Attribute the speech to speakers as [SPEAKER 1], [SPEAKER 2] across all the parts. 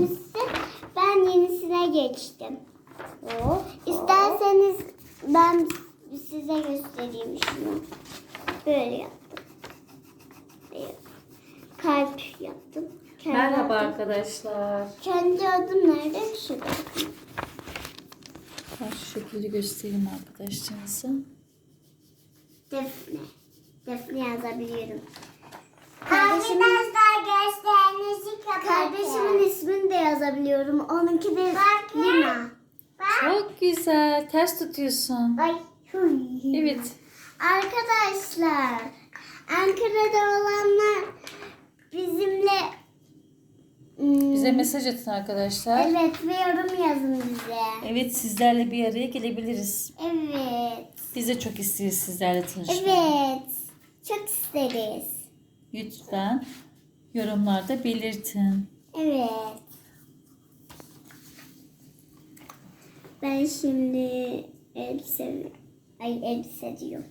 [SPEAKER 1] göstermişsin. Ben yenisine geçtim.
[SPEAKER 2] Hop.
[SPEAKER 1] İsterseniz ben size göstereyim şunu. Böyle yaptım. Böyle. Kalp yaptım. Kendi
[SPEAKER 2] Merhaba
[SPEAKER 1] adım-
[SPEAKER 2] arkadaşlar.
[SPEAKER 1] Kendi adım nerede? Şurada.
[SPEAKER 2] Ben şu şekilde göstereyim arkadaşlarınıza.
[SPEAKER 1] Defne. Defne yazabiliyorum.
[SPEAKER 3] Arkadaşlar gösterinizi kapatın.
[SPEAKER 1] Kardeşimin ismini de yazabiliyorum. Onunki de Lina.
[SPEAKER 2] Çok güzel. Ters tutuyorsun.
[SPEAKER 1] Ay. huy.
[SPEAKER 2] Evet.
[SPEAKER 1] Arkadaşlar, Ankara'da olanlar bizimle hmm,
[SPEAKER 2] Bize mesaj atın arkadaşlar.
[SPEAKER 1] Evet ve yorum yazın bize.
[SPEAKER 2] Evet sizlerle bir araya gelebiliriz.
[SPEAKER 1] Evet.
[SPEAKER 2] Biz de çok isteriz sizlerle tanışmayı.
[SPEAKER 1] Evet. Çok isteriz.
[SPEAKER 2] Lütfen yorumlarda belirtin.
[SPEAKER 1] Evet. Ben şimdi elbise ay elbise diyorum.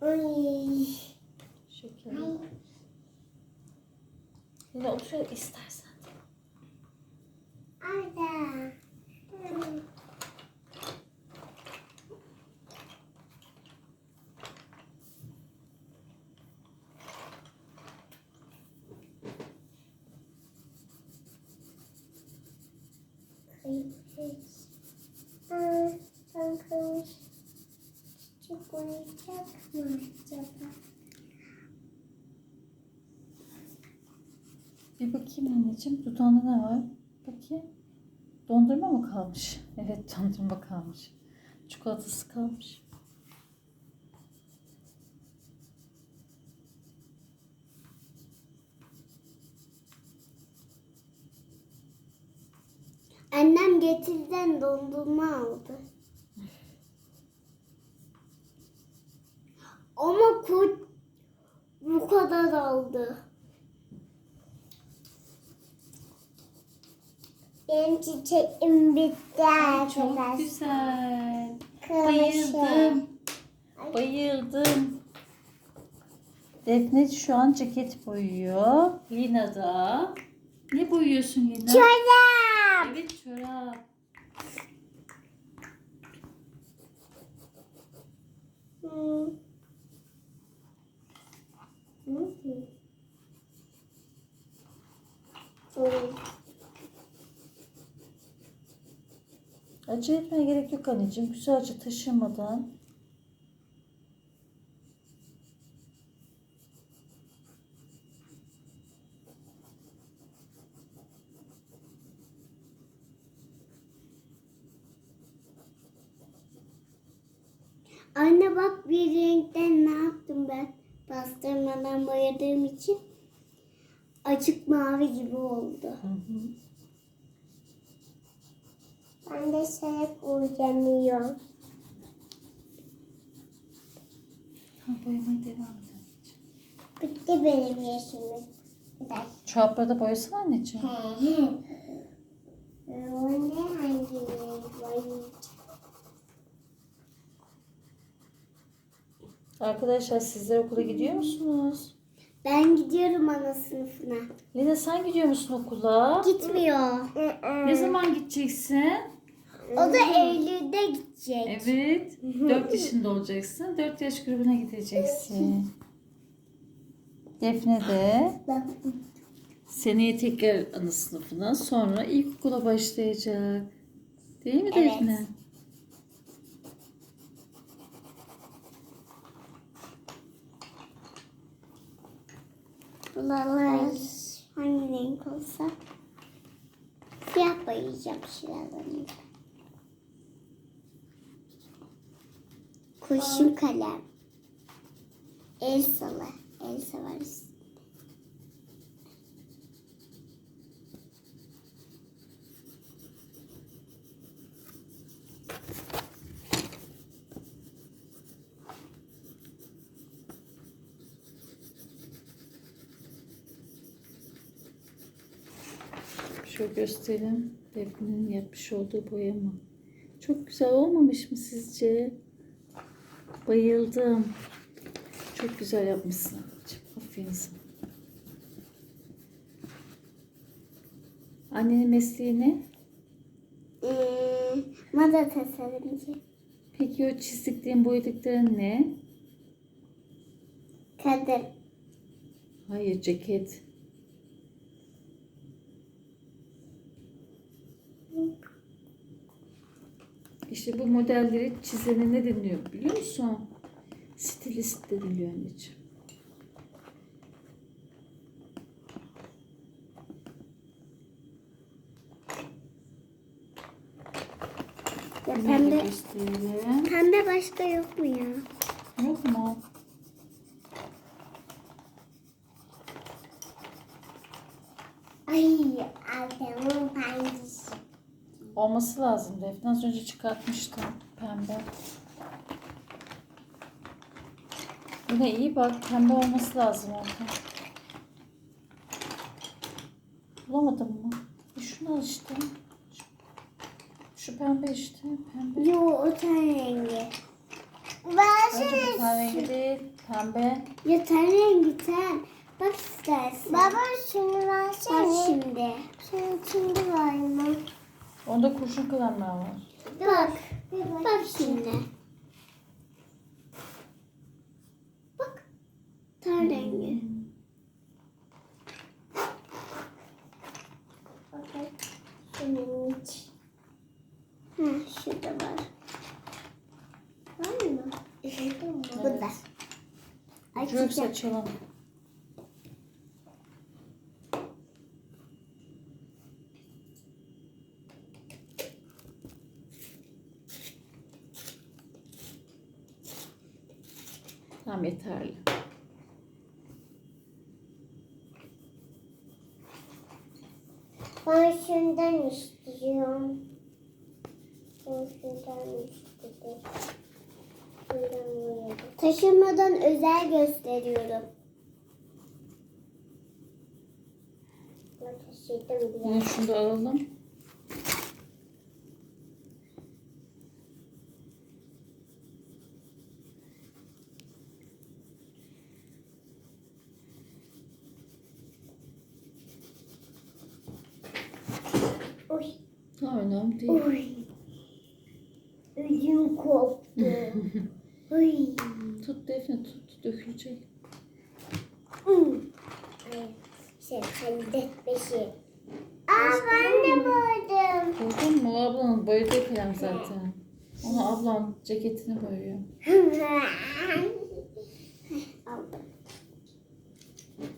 [SPEAKER 1] Uy.
[SPEAKER 2] Şöyle. Yine otur istersen.
[SPEAKER 1] Arda. Çıkmayacak mı acaba?
[SPEAKER 2] Bir bakayım anneciğim. Dudağında ne var? Bakayım. Dondurma mı kalmış? Evet dondurma kalmış. Çikolatası kalmış.
[SPEAKER 1] Annem getirden dondurma aldı. Ama kurt bu kadar aldı.
[SPEAKER 3] Benim çiçeğim bitti
[SPEAKER 2] Çok
[SPEAKER 3] arkadaşlar.
[SPEAKER 2] güzel.
[SPEAKER 3] Kırmızı.
[SPEAKER 2] Bayıldım. Bayıldım. Defne şu an ceket boyuyor. Lina da. Ne boyuyorsun Lina?
[SPEAKER 3] Çorap.
[SPEAKER 2] Evet çorap.
[SPEAKER 1] Hmm. Hmm.
[SPEAKER 2] Acele etmeye gerek yok anneciğim. Güzelce taşımadan.
[SPEAKER 1] Anne bak bir renkten ne yaptım ben? Bastırmadan boyadığım için açık mavi gibi oldu.
[SPEAKER 2] Hı hı.
[SPEAKER 3] Ben de sarıp uyanıyorum.
[SPEAKER 2] Ha, boyamaya devam edelim.
[SPEAKER 3] Bitti benim yaşımım.
[SPEAKER 2] Çorapları da boyasana anneciğim.
[SPEAKER 3] O ne hangi renk boyayacağım?
[SPEAKER 2] Arkadaşlar sizler okula gidiyor musunuz?
[SPEAKER 1] Ben gidiyorum ana sınıfına.
[SPEAKER 2] Lina sen gidiyor musun okula?
[SPEAKER 1] Gitmiyor.
[SPEAKER 2] Ne zaman gideceksin?
[SPEAKER 1] O da Eylül'de gidecek.
[SPEAKER 2] Evet. 4 yaşında olacaksın. 4 yaş grubuna gideceksin. Defne de seneye tekrar ana sınıfına sonra ilkokula başlayacak. Değil mi
[SPEAKER 1] Evet.
[SPEAKER 2] Defne?
[SPEAKER 1] Buralar hangi renk olsa siyah boyayacağım şuralarını. Kurşun kalem. Elsa'lı. Elsa var üstünde.
[SPEAKER 2] Şöyle göstereyim. Defne'nin yapmış olduğu boyama. Çok güzel olmamış mı sizce? Bayıldım. Çok güzel yapmışsın anneciğim. Aferin sana. Annenin mesleği ne?
[SPEAKER 1] Ee, moda tasarımcı.
[SPEAKER 2] Peki o çizdiklerin, boyadıkların ne?
[SPEAKER 1] Kadın.
[SPEAKER 2] Hayır, ceket. İşte bu modelleri çizene ne deniliyor biliyor musun? Stilist deniliyor anneciğim.
[SPEAKER 1] Ya
[SPEAKER 2] Pembe.
[SPEAKER 1] pembe, pembe başka yok mu ya?
[SPEAKER 2] Yok mu?
[SPEAKER 3] Ay adamın pancisi.
[SPEAKER 2] Olması lazım. Defne az önce çıkartmıştım. Pembe. Yine iyi bak. Pembe olması lazım orada. Bulamadın mı? E şunu al işte. Şu, şu pembe işte. Pembe.
[SPEAKER 1] Yo o ten rengi.
[SPEAKER 2] Bence bu ten rengi değil. Pembe.
[SPEAKER 1] Ya ten rengi ten. Bak istersen.
[SPEAKER 3] Baba şunu
[SPEAKER 1] Bak
[SPEAKER 3] versene.
[SPEAKER 1] şimdi.
[SPEAKER 3] Şunun içinde var mı?
[SPEAKER 2] Onda kurşun kalemler var.
[SPEAKER 1] Bak.
[SPEAKER 3] Bak.
[SPEAKER 1] Şimdi. Bak. Ten rengi.
[SPEAKER 3] Bakın. Şunun içi.
[SPEAKER 1] Ha şurada var.
[SPEAKER 3] Var mı?
[SPEAKER 1] Bu da.
[SPEAKER 2] Ucu yoksa
[SPEAKER 1] Açacağım.
[SPEAKER 2] Tamam yeterli.
[SPEAKER 3] Ben şundan istiyorum. Ben şundan istedim. Şundan.
[SPEAKER 1] Taşımadan özel gösteriyorum.
[SPEAKER 3] Ben taşıdım bir yer.
[SPEAKER 2] şunu da alalım. Tamam önemli değil.
[SPEAKER 3] Uy. Ödüm koptu. Uy.
[SPEAKER 2] Tut Defne tut. Dökülecek.
[SPEAKER 3] Ay, şey hallet beşi. Aa ben de boydum.
[SPEAKER 2] Gördün mü? O ablanın boyadığı kalem zaten. Onu ablan ceketini boyuyor.
[SPEAKER 1] Aldım.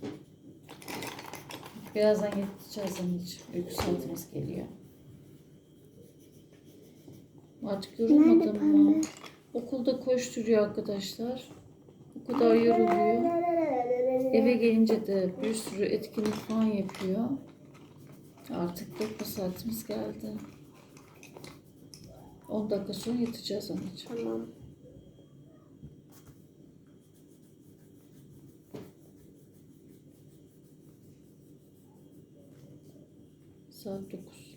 [SPEAKER 2] Birazdan yatacağız anneciğim. Uyku saatimiz geliyor. Artık yorulmadın mı? Okulda koşturuyor arkadaşlar. O kadar yoruluyor. Eve gelince de bir sürü etkinlik falan yapıyor. Artık yatma saatimiz geldi. 10 dakika sonra yatacağız anneciğim.
[SPEAKER 1] Tamam.
[SPEAKER 2] Saat 9.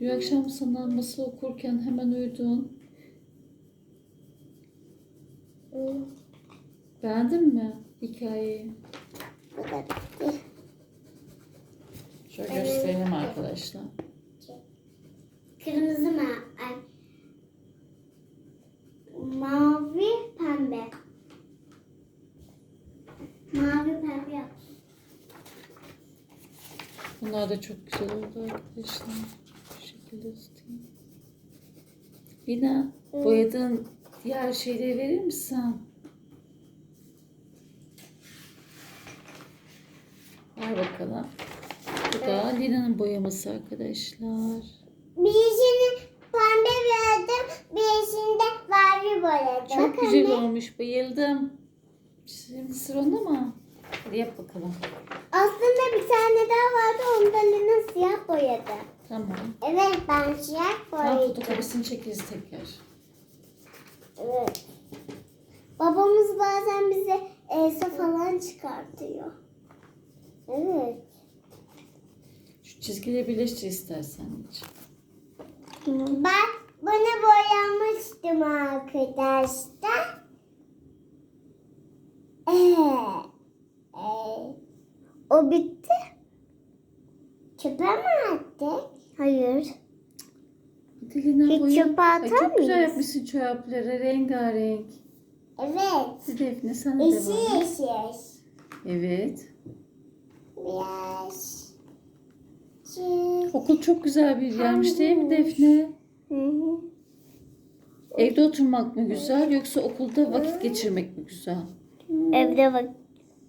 [SPEAKER 2] Dün akşam sana masal okurken hemen uyudun. Beğendin mi hikayeyi? Şöyle gösterelim arkadaşlar.
[SPEAKER 1] Kırmızı mı? Ay. Mavi pembe. Mavi pembe yap.
[SPEAKER 2] Bunlar da çok güzel oldu arkadaşlar. Bu şekilde tutayım. Lina boyadığın diğer şeyleri verir misin? Ver bakalım. Bu da Lina'nın boyaması arkadaşlar.
[SPEAKER 3] Birisini pembe boyadım, birisini de mavi boyadım.
[SPEAKER 2] Çok güzel olmuş. Bayıldım. Şimdi sıra onda mı? Hadi yap bakalım.
[SPEAKER 1] Aslında bir tane daha vardı. Onda Lina siyah boyadı.
[SPEAKER 2] Tamam.
[SPEAKER 3] Evet ben siyah
[SPEAKER 2] Tamam
[SPEAKER 3] boyadım.
[SPEAKER 2] çekeriz tekrar.
[SPEAKER 3] Evet.
[SPEAKER 1] Babamız bazen bize Elsa falan çıkartıyor.
[SPEAKER 3] Evet.
[SPEAKER 2] Şu çizgileri birleştir istersen. anneciğim.
[SPEAKER 1] Ben bunu boyamıştım arkadaşlar. Ee, ee,
[SPEAKER 3] O bitti.
[SPEAKER 1] çöpe mi attık?
[SPEAKER 3] Hayır.
[SPEAKER 2] Diline
[SPEAKER 3] Hiç
[SPEAKER 2] boya.
[SPEAKER 3] çöpe
[SPEAKER 2] Ay, çok güzel yapmışsın çorapları rengarenk.
[SPEAKER 1] Evet.
[SPEAKER 2] Hadi Defne de
[SPEAKER 1] Yeşil
[SPEAKER 2] devam
[SPEAKER 1] yeşil.
[SPEAKER 2] Evet.
[SPEAKER 1] Biraz. Şey,
[SPEAKER 2] Okul çok güzel bir yermiş değil mi Defne?
[SPEAKER 3] Hı hı.
[SPEAKER 2] Evde oturmak mı güzel yoksa okulda vakit geçirmek mi güzel?
[SPEAKER 3] Evde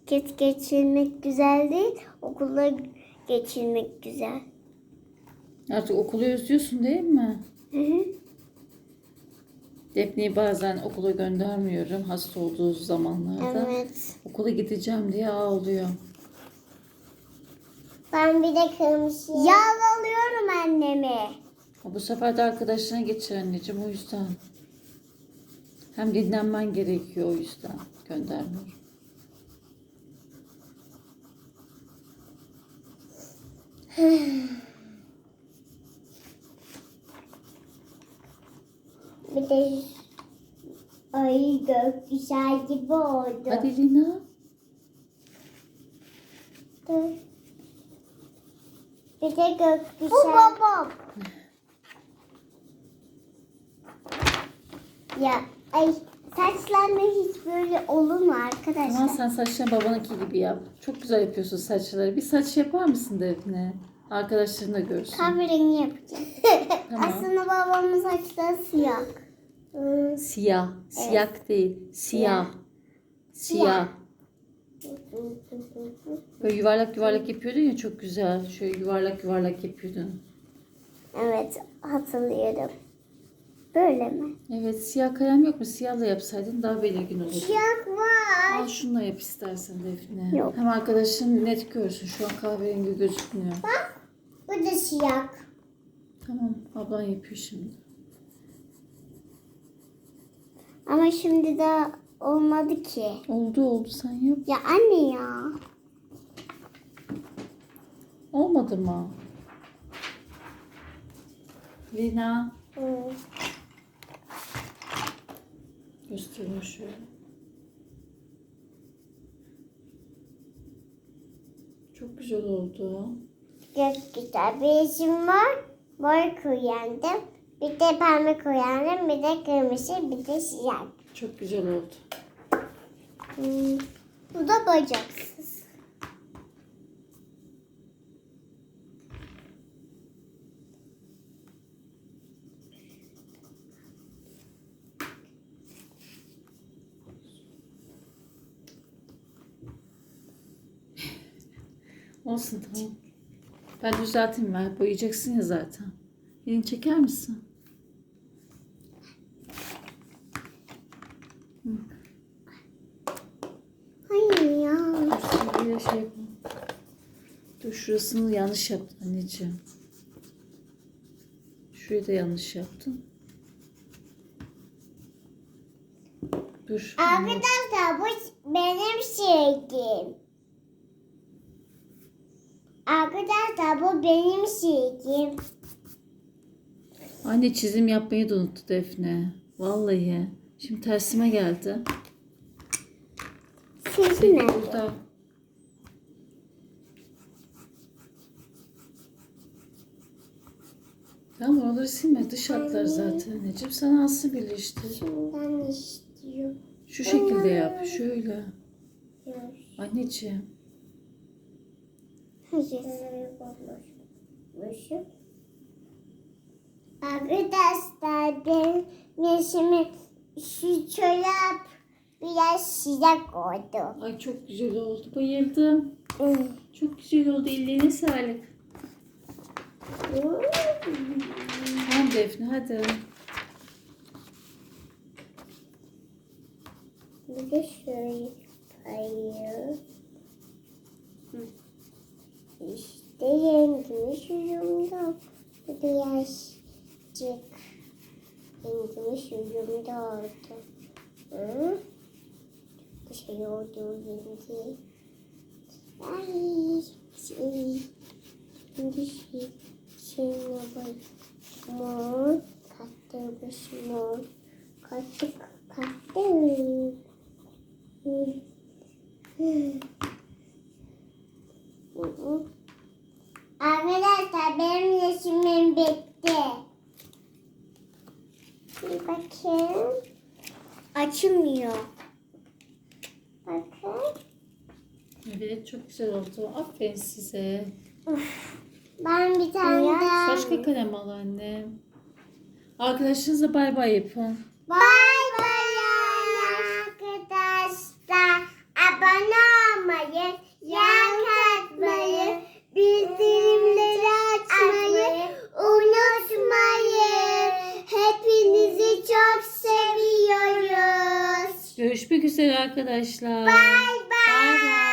[SPEAKER 3] vakit geçirmek güzel değil, okulda geçirmek güzel.
[SPEAKER 2] Artık okulu özlüyorsun değil mi?
[SPEAKER 3] Hı hı.
[SPEAKER 2] Defne'yi bazen okula göndermiyorum hasta olduğu zamanlarda.
[SPEAKER 3] Evet.
[SPEAKER 2] Okula gideceğim diye ağlıyor.
[SPEAKER 1] Ben bir de kırmızı.
[SPEAKER 3] Yağlalıyorum annemi.
[SPEAKER 2] Bu sefer de arkadaşlarına geçir anneciğim o yüzden. Hem dinlenmen gerekiyor o yüzden göndermiyorum.
[SPEAKER 1] Bir de ay gökkuşağı gibi oldu.
[SPEAKER 2] Hadi Lina.
[SPEAKER 1] Dur. Bir de gökkuşağı.
[SPEAKER 3] Bu babam.
[SPEAKER 1] Ya
[SPEAKER 3] Ay saçlarla hiç böyle olur mu arkadaşlar?
[SPEAKER 2] Tamam sen saçlarını babanınki gibi yap. Çok güzel yapıyorsun saçları. Bir saç yapar mısın Defne? Arkadaşların da görsün.
[SPEAKER 3] Kahverengi yapacağım.
[SPEAKER 2] Tamam.
[SPEAKER 3] Aslında babamın saçları siyah.
[SPEAKER 2] Siyah. Siyah değil. Siyah. Siyah. Böyle yuvarlak yuvarlak yapıyordun ya çok güzel. Şöyle yuvarlak yuvarlak yapıyordun.
[SPEAKER 3] Evet hatırlıyorum. Böyle mi?
[SPEAKER 2] Evet siyah kalem yok mu? Siyahla yapsaydın daha belirgin olurdu.
[SPEAKER 1] Siyah var.
[SPEAKER 2] Al şununla yap istersen Defne.
[SPEAKER 3] Yok.
[SPEAKER 2] Hem arkadaşın net görsün. Şu an kahverengi gözükmüyor.
[SPEAKER 1] Bu da siyah.
[SPEAKER 2] Tamam ablan yapıyor şimdi.
[SPEAKER 3] Ama şimdi de olmadı ki.
[SPEAKER 2] Oldu oldu sen yap.
[SPEAKER 3] Ya anne ya.
[SPEAKER 2] Olmadı mı? Lina. Göstereyim şöyle. Çok güzel oldu.
[SPEAKER 1] Gökkuşağı. Bir işim var. Mor kullandım. Bir de pembe kullandım. Bir de kırmızı. Bir de siyah.
[SPEAKER 2] Çok güzel oldu.
[SPEAKER 3] Hmm, Bu da bacaksız.
[SPEAKER 2] Olsun tamam. Ben düzelteyim ben. Boyayacaksın ya zaten. Elini çeker misin?
[SPEAKER 3] Hayır ya.
[SPEAKER 2] Şuraya şey yapalım. Dur şurasını yanlış yaptın anneciğim. Şurayı da yanlış yaptın. Dur.
[SPEAKER 1] Arkadaşlar bu benim silgim. Arkadaşlar bu benim silgim.
[SPEAKER 2] Anne çizim yapmayı da unuttu Defne. Vallahi. Şimdi tersime geldi.
[SPEAKER 3] Siz
[SPEAKER 2] Senin
[SPEAKER 3] ne?
[SPEAKER 2] burada. Tamam oraları silme. Dış hatlar zaten anneciğim. Sen alsın birleştir.
[SPEAKER 1] Şundan istiyorum.
[SPEAKER 2] Şu şekilde yap. Şöyle. Anneciğim.
[SPEAKER 3] Hayır.
[SPEAKER 1] Arkadaşlar benim yaşımı şu çorap biraz sıcak oldu.
[SPEAKER 2] Ay çok güzel oldu. Bayıldım. Çok güzel oldu. Ellerine sağlık. Tamam Defne hadi.
[SPEAKER 1] Bir de şöyle hayır. İşte rengimi şurumda. Bu birazcık rengimi şurumda oldu. Hı? Çok şey oldu rengi. Ay şey. Şimdi şey. Şeyine bak.
[SPEAKER 3] Mor. Kattırmış mor. Kattık. Kattı. Hı. Arkadaşlar benim resimim bitti. Bir bakayım.
[SPEAKER 1] Açılmıyor.
[SPEAKER 3] Bakın.
[SPEAKER 2] Evet çok güzel oldu. Aferin size.
[SPEAKER 3] Ben bir tane
[SPEAKER 1] Ya,
[SPEAKER 3] daha.
[SPEAKER 2] Başka kalem al annem. Arkadaşınıza bay bay yapın.
[SPEAKER 3] Bay bay arkadaşlar. Abone olmayı,
[SPEAKER 2] üzere arkadaşlar.
[SPEAKER 3] Bay bay.
[SPEAKER 2] Bay bay.